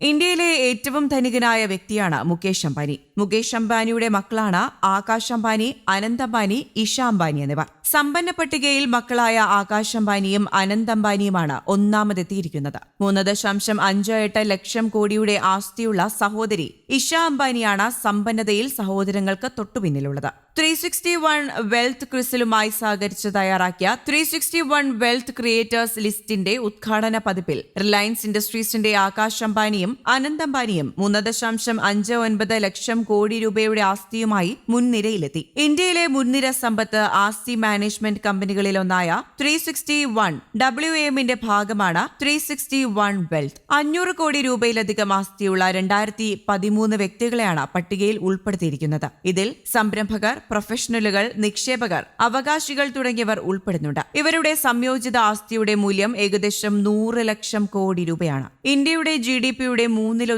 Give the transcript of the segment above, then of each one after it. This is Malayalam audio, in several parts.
ഇന്ത്യയിലെ ഏറ്റവും ധനികനായ വ്യക്തിയാണ് മുകേഷ് അംബാനി. മുകേഷ് അംബാനിയുടെ മക്കളാണ് ആകാശ് അംബാനി അനന്ത് അംബാനി ഇഷ അംബാനി എന്നിവർ. സമ്പന്ന പട്ടികയിൽ മക്കളായ ആകാശ് അംബാനിയും അനന്ത് അംബാനിയുമാണ് ഒന്നാമതെത്തിയിരിക്കുന്നത്. മൂന്ന് ദശാംശം അഞ്ച് എട്ട് ലക്ഷം കോടിയുടെ ആസ്തിയുള്ള സഹോദരി ഇഷ അംബാനിയാണ് സമ്പന്നതയിൽ സഹോദരങ്ങൾക്ക് തൊട്ടുപിന്നിലുള്ളത്. ത്രീ സിക്സ്റ്റി വൺ വെൽത്ത് ക്രിസിലുമായി സഹകരിച്ച് തയ്യാറാക്കിയ three sixty one wealth creators ലിസ്റ്റിന്റെ ഉദ്ഘാടന പതിപ്പിൽ റിലയൻസ് ഇൻഡസ്ട്രീസിന്റെ ആകാശ് അംബാനിയും അനന്ത് അംബാനിയും മൂന്ന് ദശാംശം അഞ്ച് ഒൻപത് ലക്ഷം കോടി രൂപയുടെ ആസ്തിയുമായി മുൻനിരയിലെത്തി. ഇന്ത്യയിലെ മുൻനിര സമ്പത്ത് ആസ്തി മാനേജ്മെന്റ് കമ്പനികളിലൊന്നായ ത്രീ സിക്സ്റ്റി വൺ ഡബ്ല്യു എമ്മിന്റെ ഭാഗമാണ് ത്രീ സിക്സ്റ്റി വൺ വെൽത്ത്. അഞ്ഞൂറ് കോടി രൂപയിലധികം ആസ്തിയുള്ള രണ്ടായിരത്തി പതിമൂന്ന് വ്യക്തികളെയാണ് പട്ടികയിൽ ഉൾപ്പെടുത്തിയിരിക്കുന്നത്. ഇതിൽ സംരംഭകർ പ്രൊഫഷണലുകൾ നിക്ഷേപകർ അവകാശികൾ തുടങ്ങിയവർ ഉൾപ്പെടുന്നുണ്ട്. ഇവരുടെ സംയോജിത ആസ്തിയുടെ മൂല്യം ഏകദേശം നൂറ് ലക്ഷം കോടി രൂപയാണ്. ഇന്ത്യയുടെ ജി ഡി പിയുടെ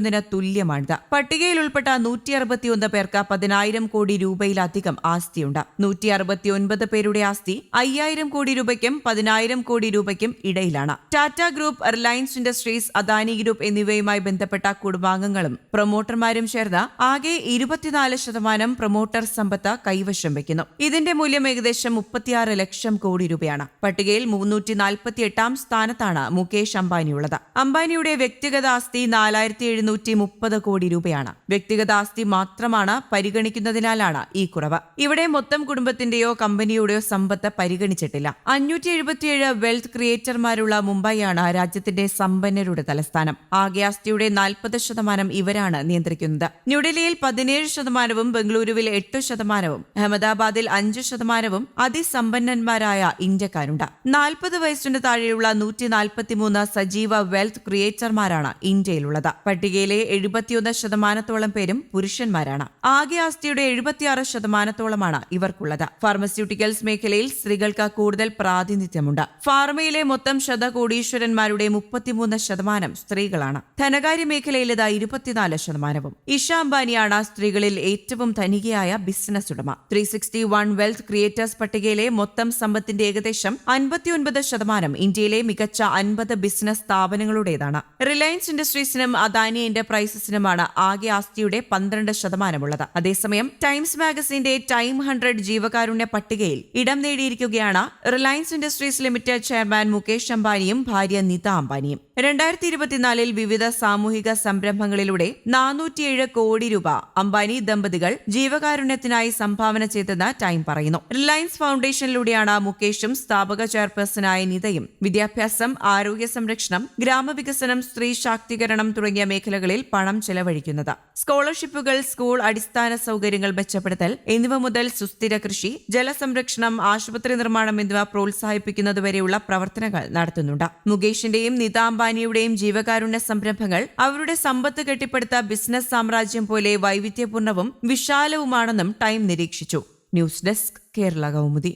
മൂന്നിലൊന്നിന് തുല്യമാണിത്. പട്ടികയിൽ ഉൾപ്പെട്ട നൂറ്റി അറുപത്തിയൊന്ന് പേർക്ക് പതിനായിരം കോടി രൂപയിലധികം ആസ്തിയുണ്ട്. നൂറ്റി അറുപത്തിയൊൻപത് പേരുടെ ആസ്തി അയ്യായിരം കോടി രൂപയ്ക്കും പതിനായിരം കോടി രൂപയ്ക്കും ഇടയിലാണ്. Tata group Reliance Industries Adani group എന്നിവയുമായി ബന്ധപ്പെട്ട കുടുംബാംഗങ്ങളും പ്രൊമോട്ടർമാരും ചേർന്ന് ആകെ ഇരുപത്തിനാല് ശതമാനം പ്രൊമോട്ടർ സമ്പത്ത് കൈവശം വയ്ക്കുന്നു. ഇതിന്റെ മൂല്യം ഏകദേശം മുപ്പത്തിയാറ് ലക്ഷം കോടി രൂപയാണ്. പട്ടികയിൽ മുന്നൂറ്റി നാൽപ്പത്തി എട്ടാം സ്ഥാനത്താണ് മുകേഷ് അംബാനിയുള്ളത്. അംബാനിയുടെ വ്യക്തിഗത ആസ്തി നാലായിരത്തി എഴുന്നൂറ്റി മുപ്പത് കോടി രൂപയാണ്. വ്യക്തിഗത ആസ്തി മാത്രമാണ് പരിഗണിക്കുന്നതിനാലാണ് ഈ കുറവ്. ഇവിടെ മൊത്തം കുടുംബത്തിന്റെയോ കമ്പനിയുടെയോ സമ്പത്ത് പരിഗണിച്ചിട്ടില്ല. അഞ്ഞൂറ്റി എഴുപത്തിയേഴ് വെൽത്ത് ക്രിയേറ്റർമാരുള്ള മുംബൈയാണ് രാജ്യത്തിന്റെ സമ്പന്നരുടെ തലസ്ഥാനം. ആകെ ആസ്തിയുടെ നാൽപ്പത് ശതമാനം ഇവരാണ് നിയന്ത്രിക്കുന്നത്. ന്യൂഡൽഹിയിൽ പതിനേഴ് ശതമാനവും ബംഗളൂരുവിൽ എട്ട് ശതമാനവും അഹമ്മദാബാദിൽ അഞ്ച് ശതമാനവും അതിസമ്പന്നന്മാരായ ഇന്ത്യക്കാരുണ്ട്. നാൽപ്പത് വയസ്സിന് താഴെയുള്ള നൂറ്റി നാൽപ്പത്തിമൂന്ന് സജീവ വെൽത്ത് ക്രിയേറ്റർമാരാണ് ഇന്ത്യയിലുള്ളത്. പട്ടികയിലെ എഴുപത്തിയൊന്ന് ശതമാനത്തോളം പേരും പുരുഷന്മാരാണ്. ആകെ ആസ്തിയുടെ എഴുപത്തിയാറ് ശതമാനത്തോളമാണ് ഇവർക്കുള്ളത്. ഫാർമസ്യൂട്ടിക്കൽസ് മേഖലയിൽ സ്ത്രീകൾക്ക് കൂടുതൽ പ്രാതിനിധ്യമുണ്ട്. ഫാർമയിലെ മൊത്തം ശതകോടീശ്വരന്മാരുടെ മുപ്പത്തിമൂന്ന് ശതമാനം സ്ത്രീകളാണ്. ധനകാര്യ മേഖലയിൽ ഇത് ഇരുപത്തിനാല് ശതമാനവും. ഇഷ അംബാനിയാണ് സ്ത്രീകളിൽ ഏറ്റവും ധനികയായ ബിസിനസ് ഉടമ. Three sixty one wealth creators പട്ടികയിലെ മൊത്തം സമ്പത്തിന്റെ ഏകദേശം അൻപത്തിയൊൻപത് ശതമാനം ഇന്ത്യയിലെ മികച്ച അൻപത് ബിസിനസ് സ്ഥാപനങ്ങളുടേതാണ്. റിലയൻസ് ഇൻഡസ്ട്രീസിനും അദാനി എന്റർപ്രൈസസിനുമാണ് ആകെ ആസ്തിയുടെ പന്ത്രണ്ട് ശതമാനമുള്ളത്. അതേസമയം ടൈംസ് മാഗസിന്റെ ടൈം ഹൺഡ്രഡ് ജീവകാരുണ്യ പട്ടികയിൽ ഇടം നേടിയിരിക്കുകയാണ് Reliance Industries Limited chairman Mukesh അംബാനിയും ഭാര്യ നിത അംബാനിയും. രണ്ടായിരത്തി ഇരുപത്തിനാലിൽ വിവിധ സാമൂഹിക സംരംഭങ്ങളിലൂടെ നാനൂറ്റിയേഴ് കോടി രൂപ അംബാനി ദമ്പതികൾ ജീവകാരുണ്യത്തിനായി സംഭാവന ചെയ്തെന്ന് ടൈം പറയുന്നു. റിലയൻസ് ഫൗണ്ടേഷനിലൂടെയാണ് മുകേഷും സ്ഥാപക ചെയർപേഴ്സണായ നിതയും വിദ്യാഭ്യാസം ആരോഗ്യ സംരക്ഷണം ഗ്രാമവികസനം സ്ത്രീ ശാക്തീകരണം തുടങ്ങിയ മേഖലകളിൽ പണം ചെലവഴിക്കുന്നത്. സ്കോളർഷിപ്പുകൾ സ്കൂൾ അടിസ്ഥാന സൗകര്യങ്ങൾ മെച്ചപ്പെടുത്തൽ എന്നിവ മുതൽ സുസ്ഥിര കൃഷി ജലസംരക്ഷണം ആശുപത്രി നിർമ്മാണം എന്നിവ പ്രോത്സാഹിപ്പിക്കുന്നതുവരെയുള്ള പ്രവർത്തനങ്ങൾ നടത്തുന്നുണ്ട്. മുകേഷിന്റെയും നിത അംബാനിയുടെയും ജീവകാരുണ്യ സംരംഭങ്ങൾ അവരുടെ സമ്പത്ത് കെട്ടിപ്പടുത്ത ബിസിനസ് സാമ്രാജ്യം പോലെ വൈവിധ്യപൂർണവും വിശാലവുമാണെന്നും ടൈം നിരീക്ഷിച്ചു. News desk Kerala Kaumudi.